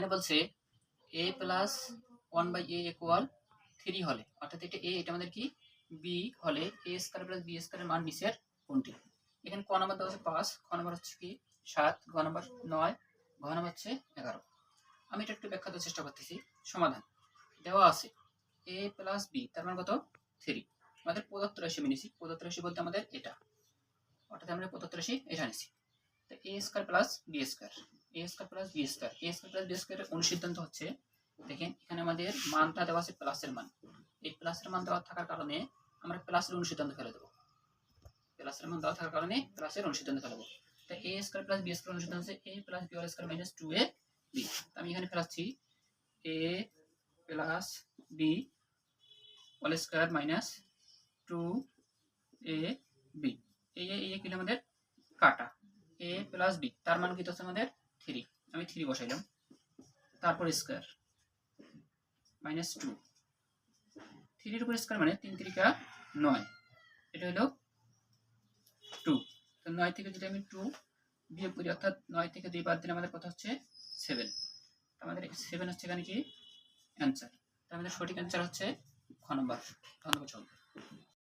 এখানে বলছে A plus one by A equal three হলে। অর্থাৎ এটা এ এটা আমাদের কি? বি হলে এ স্কোয়ার প্লাস বি স্কোয়ারের মান নিচের কোনটি? এখানে ক নম্বর দেওয়া হচ্ছে পাঁচ, খ নম্বর হচ্ছে কি? সাত গ নম্বর নয়, ঘ নম্বর হচ্ছে এগারো। আমি এটা একটু ব্যাখ্যা দেওয়ার চেষ্টা করতেছি। সমাধান। দেওয়া আছে এ প্লাস বি তার মানে কত? থ্রি আমাদের প্রদত্ত রাশি নিছি। প্রদত্ত রাশি বলতে আমাদের এটা। অর্থাৎ আমরা প্রদত্ত রাশি এটা নিছি। তো A square plus B square A square plus B square A square plus B স্কোয়ারের অনুসিদ্ধান্ত হচ্ছে, দেখেন, এখানে আমাদের মানটা দেওয়া আছে প্লাসের মান। এই প্লাসের মান থাকার কারণে আমরা প্লাসের অনুসিদ্ধান্ত ফেলে দেবো। প্লাসের মান থাকার কারণে প্লাসের অনুসিদ্ধান্ত ফেলব তো A square plus B square অনুসিদ্ধান্ত হচ্ছে A plus B square minus two A B আমি এখানে ফেলাচ্ছি A plus B all minus two A B এই এ কিলো আমাদের? কাটা। এ প্লাস বি তার মান কি হচ্ছে আমাদের? আমি থ্রি বসাইলাম। তারপর স্কোয়ার মাইনাস টু থ্রির উপর স্কোয়ার মানে তিন তিরিকা নয়। এটা হলো টু তো নয় থেকে যদি আমি টু বিয়োগ করি, অর্থাৎ নয় থেকে দুই বাদ দিলে আমাদের কথা হচ্ছে? সেভেন আমাদের সেভেন হচ্ছে এখানে কি? অ্যান্সার আমাদের সঠিক অ্যান্সার হচ্ছে খ নম্বর। ধন্যবাদ।